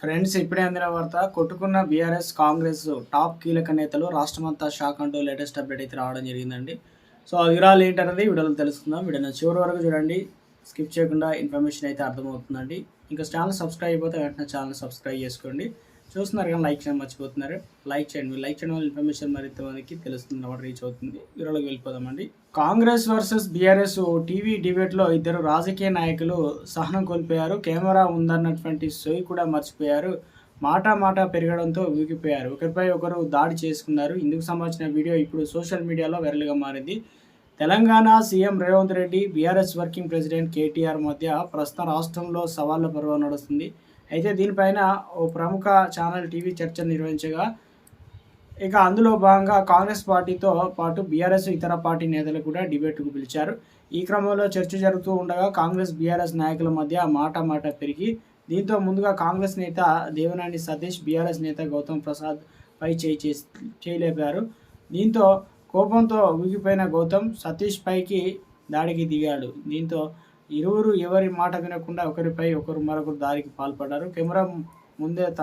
Friends ఇప్పుడే అందిన వార్త కొట్టుకున్న బీఆర్ఎస్ కాంగ్రెస్ టాప్ కీలక నేతలు రాష్ట్రమంతా షాక్ అంటూ లేటెస్ట్ అప్డేట్ అయితే రావడం జరిగిందండి. సో ఆ వివరాలు ఏంటనేది వీడియోలో తెలుసుకుందాం. వీడియో చివరి వరకు చూడండి. స్కిప్ చేయకుండా ఇన్ఫర్మేషన్ అయితే అర్థమవుతుందండి. ఇంకా ఛానల్ సబ్స్క్రైబ్ అయిపోతే వెంటనే ఛానల్ సబ్స్క్రైబ్ చేసుకోండి. చూస్తున్నారు కానీ లైక్ చేయడం మర్చిపోతున్నారు. లైక్ చేయండి. లైక్ చేయడం వల్ల ఇన్ఫర్మేషన్ మరింత మందికి తెలుస్తుంది. అన్నమాట రీచ్ అవుతుంది. వివరాలకు వెళ్ళిపోదామండి. కాంగ్రెస్ వర్సెస్ బీఆర్ఎస్ టీవీ డిబేట్లో ఇద్దరు రాజకీయ నాయకులు సహనం కోల్పోయారు. కెమెరా ఉందన్నటువంటి సోయి కూడా మర్చిపోయారు. మాట మాట పెరగడంతో ఊగిపోయారు. ఒకరిపై ఒకరు దాడి చేసుకున్నారు. ఇందుకు సంబంధించిన వీడియో ఇప్పుడు సోషల్ మీడియాలో వైరల్గా మారింది. Telangana CM Revanth Reddy BRS working president KTR మధ్య ప్రస్తుతం రాష్ట్రంలో సవాళ్ళ పర్వం నడుస్తుంది. అయితే దీనిపైన ఓ ప్రముఖ ఛానల్ టీవీ చర్చ నిర్వహించగా ఇక అందులో భాగంగా కాంగ్రెస్ పార్టీతో పాటు బీఆర్ఎస్ ఇతర పార్టీ నేతలు కూడా డిబేట్కు పిలిచారు. ఈ క్రమంలో చర్చ జరుగుతూ ఉండగా కాంగ్రెస్ బీఆర్ఎస్ నాయకుల మధ్య మాట మాట పెరిగి దీంతో ముందుగా కాంగ్రెస్ నేత దేవనాని సతీష్ బీఆర్ఎస్ నేత గౌతమ్ ప్రసాద్ పై చేయి చేయలేపారు దీంతో కోపంతో ఊగిపోయిన గౌతమ్ సతీష్ పైకి దాడికి దిగాడు. దీంతో ఇరువురు ఎవరి మాట వినకుండా ఒకరిపై ఒకరు మరొకరు దాడికి పాల్పడ్డారు. కెమెరా ముందే తన